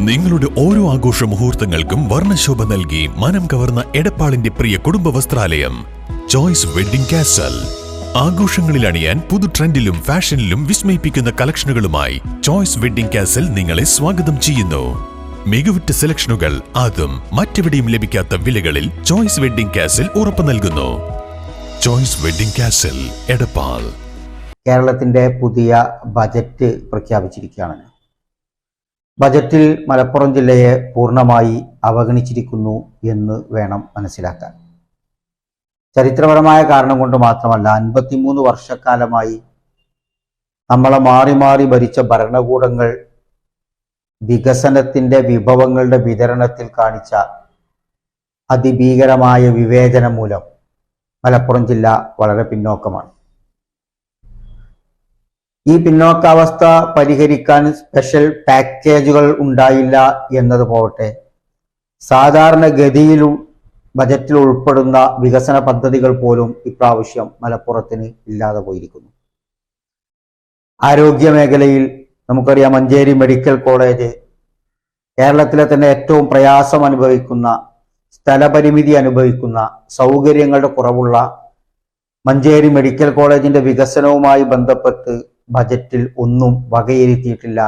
നിങ്ങളുടെ ഓരോ ആഘോഷ മുഹൂർത്തങ്ങൾക്കും വർണശോഭ നൽകി മനം കവർന്ന എടപ്പാളിന്റെ പ്രിയ കുടുംബ വസ്ത്രാലയം. ചോയ്സ് വെഡിംഗ് കാസൽ ആഘോഷങ്ങളിൽ അണിയാൻ പുതു ട്രെൻഡിലും ഫാഷനിലും വിസ്മയിപ്പിക്കുന്ന കളക്ഷനുകളുമായി ചോയ്സ് വെഡിംഗ് കാസൽ നിങ്ങളെ സ്വാഗതം ചെയ്യുന്നു. മികവുറ്റ സെലക്ഷനുകൾ അതും മറ്റെവിടെയും ലഭിക്കാത്ത വിലകളിൽ ചോയ്സ് വെഡിംഗ് കാസൽ ഉറപ്പു നൽകുന്നു. Choice wedding castle Edappal. കേരളത്തിന്റെ പുതിയ ബജറ്റ് പ്രഖ്യാപിച്ചിരിക്കുകയാണ്. ബജറ്റിൽ മലപ്പുറം ജില്ലയെ പൂർണമായി അവഗണിച്ചിരിക്കുന്നു എന്ന് വേണം മനസ്സിലാക്കാൻ. ചരിത്രപരമായ കാരണം കൊണ്ട് മാത്രമല്ല അൻപത്തിമൂന്ന് വർഷക്കാലമായി നമ്മളെ മാറി മാറി ഭരിച്ച ഭരണകൂടങ്ങൾ വികസനത്തിന്റെ വിഭവങ്ങളുടെ വിതരണത്തിൽ കാണിച്ച അതിഭീകരമായ വിവേചനം മൂലം മലപ്പുറം ജില്ല വളരെ പിന്നോക്കമാണ്. ഈ പിന്നോക്കാവസ്ഥ പരിഹരിക്കാൻ സ്പെഷ്യൽ പാക്കേജുകൾ ഉണ്ടായില്ല എന്നത് പോകട്ടെ. ഗതിയിലും ബജറ്റിൽ ഉൾപ്പെടുന്ന വികസന പദ്ധതികൾ പോലും ഇപ്രാവശ്യം മലപ്പുറത്തിന് ഇല്ലാതെ പോയിരിക്കുന്നു. ആരോഗ്യ മേഖലയിൽ നമുക്കറിയാം മഞ്ചേരി മെഡിക്കൽ കോളേജ് കേരളത്തിലെ തന്നെ ഏറ്റവും പ്രയാസം അനുഭവിക്കുന്ന സ്ഥലപരിമിതി അനുഭവിക്കുന്ന സൗകര്യങ്ങളുടെ കുറവുള്ള മഞ്ചേരി മെഡിക്കൽ കോളേജിന്റെ വികസനവുമായി ബന്ധപ്പെട്ട് ബജറ്റിൽ ഒന്നും വകയിരുത്തിയിട്ടില്ല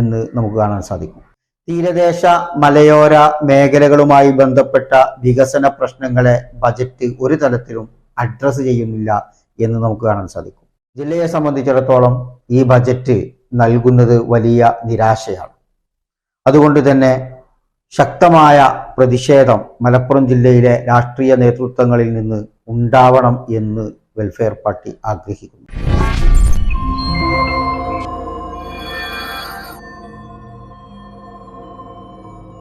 എന്ന് നമുക്ക് കാണാൻ സാധിക്കും. തീരദേശ മലയോര മേഖലകളുമായി ബന്ധപ്പെട്ട വികസന പ്രശ്നങ്ങളെ ബജറ്റ് ഒരു തരത്തിലും അഡ്രസ്സ് ചെയ്യുന്നില്ല എന്ന് നമുക്ക് കാണാൻ സാധിക്കും. ജില്ലയെ സംബന്ധിച്ചിടത്തോളം ഈ ബജറ്റ് നൽകുന്നത് വലിയ നിരാശയാണ്. അതുകൊണ്ട് തന്നെ ശക്തമായ പ്രതിഷേധം മലപ്പുറം ജില്ലയിലെ രാഷ്ട്രീയ നേതൃത്വങ്ങളിൽ നിന്ന് ഉണ്ടാവണം എന്ന് വെൽഫെയർ പാർട്ടി ആഗ്രഹിക്കുന്നു.